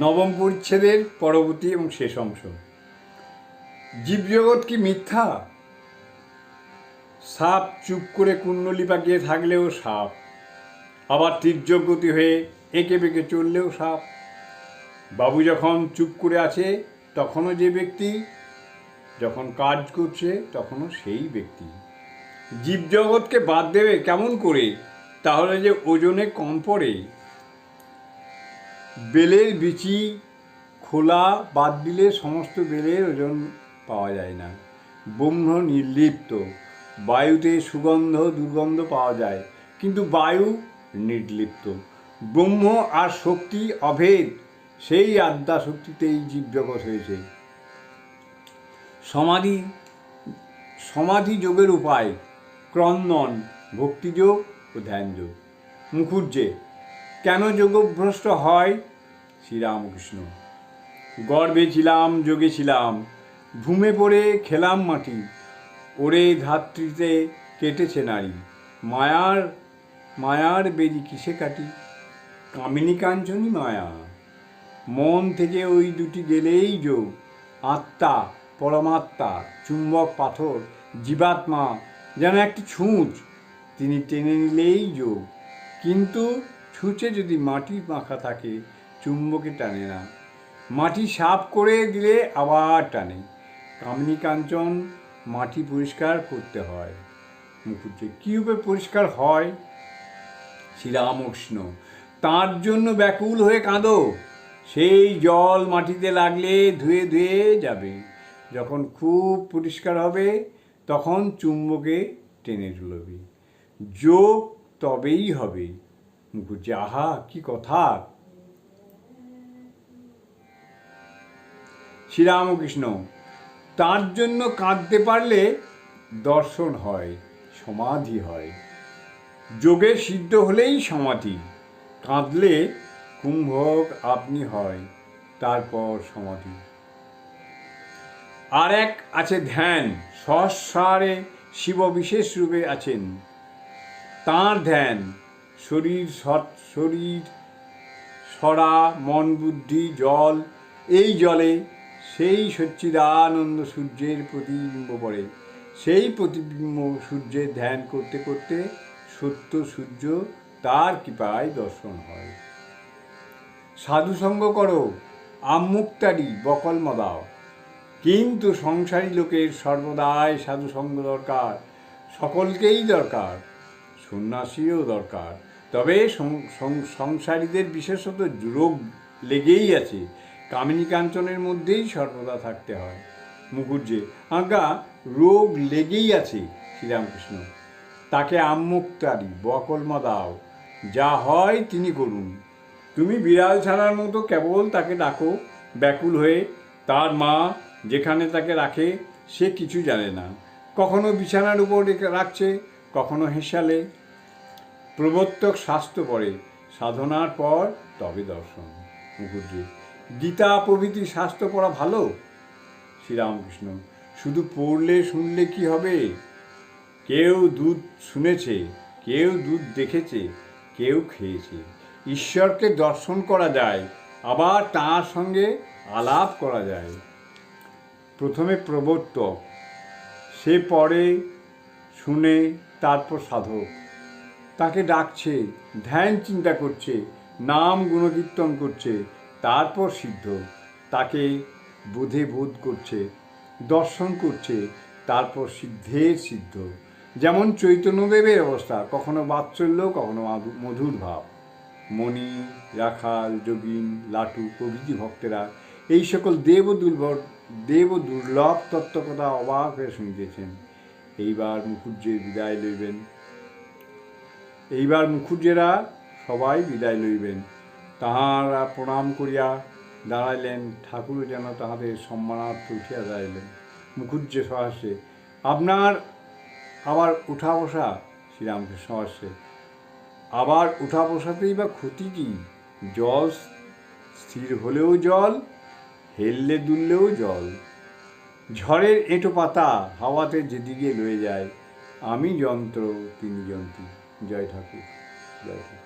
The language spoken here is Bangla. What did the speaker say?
নবম পরিচ্ছেদের পরবর্তী এবং শেষ অংশ। জীবজগৎ কি মিথ্যা? সাপ চুপ করে কুণ্ডলি পাকিয়ে থাকলেও সাপ। আবার তীর্যগতি হয়ে এঁকে বেঁকে চললেও সাপ। বাবু যখন চুপ করে আছে, তখনও যে ব্যক্তি। যখন কাজ করছে, তখনও সেই ব্যক্তি। জীবজগৎকে বাদ দেবে কেমন করে? তাহলে যে ওজনে কম পড়ে। বেলের বিচি খোলা বাদ দিলে সমস্ত বেলের ওজন পাওয়া যায় না। ব্রহ্ম নির্লিপ্ত। বায়ুতে সুগন্ধ, দুর্গন্ধ পাওয়া যায়, কিন্তু বায়ু নির্লিপ্ত। ব্রহ্ম আর শক্তি অভেদ, সেই আদ্যা শক্তিতেই জীবজগৎ হয়েছে। সমাধি সমাধি যোগের উপায়, ক্রন্দন, ভক্তিযোগ ও ধ্যানযোগ। মুখুজ্জে কেন যোগভ্রষ্ট হয়? শ্রীরামকৃষ্ণ। গর্বে ছিলাম, যোগে ছিলাম, ঘুমে পড়ে খেলাম মাটি, ওরে ধাত্রীতে কেটেছে নারী, মায়ার মায়ার বেরি কিসে কাটি? কামিনী কাঞ্চনী মায়া, মন থেকে ওই দুটি গেলেই যোগ, আত্মা, পরমাত্মা, চুম্বক পাথর, জীবাত্মা, যেন একটি ছুঁচ, তিনি টেনে নিলেই যোগ, কিন্তু ছুঁচে যদি মাটি মাখা থাকে, চুম্বকে টানে না। মাটি সাফ করে দিলে আবার টানে। কামিনী কাঞ্চন, মাটি পরিষ্কার করতে হয়। মুখুজ্জে কীভাবে পরিষ্কার হয়? শ্রীরামকৃষ্ণ, তার জন্য ব্যাকুল হয়ে কাঁদো। সেই জল মাটিতে লাগলে ধুয়ে ধুয়ে যাবে। যখন খুব পরিষ্কার হবে, তখন চুম্বকে টেনে তুলবে। যোগ তবেই হবে। মুখুজ্জে আহা কি কথা? শ্রীরামকৃষ্ণ, তার জন্য কাঁদতে পারলে দর্শন হয়, সমাধি হয়। যোগে সিদ্ধ হলেই সমাধি, কাঁদলে কুম্ভক আপনি হয়, তারপর সমাধি। আর এক আছে ধ্যান, সহস্রারে শিব বিশেষ রূপে আছেন। তাঁর ধ্যান শরীর সৎ- শরীর সরা, মন বুদ্ধি, জল, এই জলে সেই সচ্চিদানন্দ সূর্যের প্রতিবিম্ব পড়ে। সেই প্রতিবিম্ব সূর্যের ধ্যান করতে করতে সত্য সূর্য তার কৃপায় দর্শন হয়। সাধুসঙ্গ করো, আমুক্তারি বকল মদাও। কিন্তু সংসারী লোকের সর্বদাই সাধুসঙ্গ দরকার, সকলকেই দরকার, সন্ন্যাসীও দরকার। তবে সংসারীদের বিশেষত রোগ লেগেই আছে। কামিনী কাঞ্চনের মধ্যেই সর্বদা থাকতে হয়। মুখুজ্জে আজ্ঞা, রোগ লেগেই আছে শ্রীরামকৃষ্ণ। তাকে আম্মুক্তারি, বকলমা দাও। যা হয় তিনি করুন। তুমি বিড়াল ছাড়ার মতো কেবল তাকে ডাকো, ব্যাকুল হয়ে, তার মা যেখানে তাকে রাখে, সে কিছু জানে না। কখনো বিছানার উপর রাখছে, কখনো হেসালে প্রবর্তক স্বাস্থ্য পড়ে, সাধনার পর তবে দর্শন। মুখুজ্জি গীতা প্রভৃতি স্বাস্থ্য পড়া ভালো? শ্রীরামকৃষ্ণ, শুধু পড়লে শুনলে কি হবে? কেউ দুধ শুনেছে, কেউ দুধ দেখেছে, কেউ খেয়েছে। ঈশ্বরকে দর্শন করা যায়, আবার তাঁর সঙ্গে আলাপ করা যায়। প্রথমে প্রবর্তক, সে পড়ে, শুনে, তারপর সাধক। তাকে ডাকছে, ধ্যান চিন্তা করছে, নাম গুণকীর্তন করছে, তারপর সিদ্ধ। তাকে বোধে বোধ করছে, দর্শন করছে, তারপর সিদ্ধের সিদ্ধ। যেমন চৈতন্যদেবের অবস্থা, কখনো বাৎসল্য, কখনো মধুর ভাব। মণি, রাখাল, যোগিন, লাটু, প্রভৃতি ভক্তেরা এই সকল দেব দুর্লভ দেব দুর্লভ তত্ত্বকথা অবাক হয়ে শুনিতেছেন। এইবার মুখুজ্জের বিদায় লইবেন। এইবার মুখুজ্জেরা সবাই বিদায় লইবেন। তাহারা প্রণাম করিয়া দাঁড়াইলেন ঠাকুর যেন তাহাদের সম্মানার্থে উঠিয়া দাঁড়াইলেন। মুখুজ্জে সহাসে আপনার আবার উঠা বসা শ্রীরামকৃষ্ণ সহাসে আবার উঠা বসাতেই বা ক্ষতি কি? জল স্থির হলেও জল, হেললে দুললেও জল। ঝড়ের এঁটো পাতা হাওয়াতে যেদিকে লয়ে যায়। আমি যন্ত্র, তিনি যন্ত্রী। জয় ঠাকুর জয় ঠাকুর।